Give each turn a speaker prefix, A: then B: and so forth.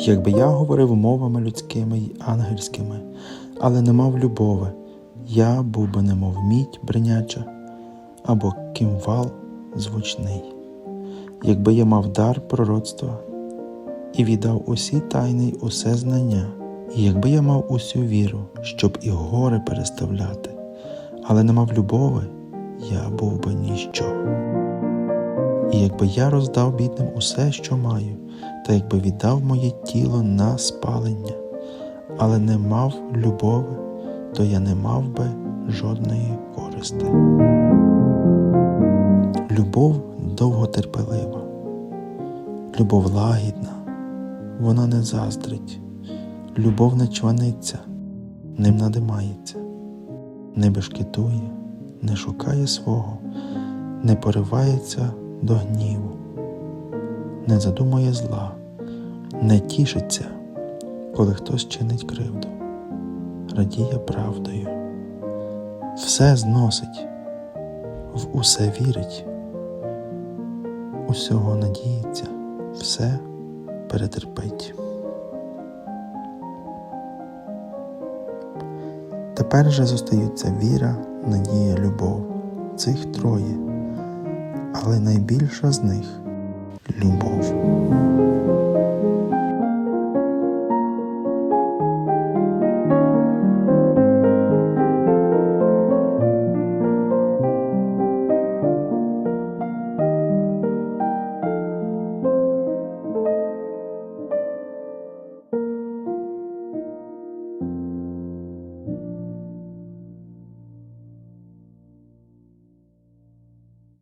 A: Якби я говорив мовами людськими й ангельськими, але не мав любови, я був би немов мідь бриняча або кимвал звучний. Якби я мав дар пророцтва і віддав усі тайни й усе знання, і якби я мав усю віру, щоб і гори переставляти, але не мав любови, я був би ніщо. І якби я роздав бідним усе, що маю, та якби віддав моє тіло на спалення, але не мав любови, то я не мав би жодної користи. Любов довготерпелива, любов лагідна, вона не заздрить, любов не чваниться, не надимається, не бешкетує, не шукає свого, не поривається до гніву, не задумує зла, не тішиться, коли хтось чинить кривду, радіє правдою, все зносить, в усе вірить, усього надіється, все перетерпить. Тепер же зостаються віра, надія, любов, цих троє, але найбільша з них любов.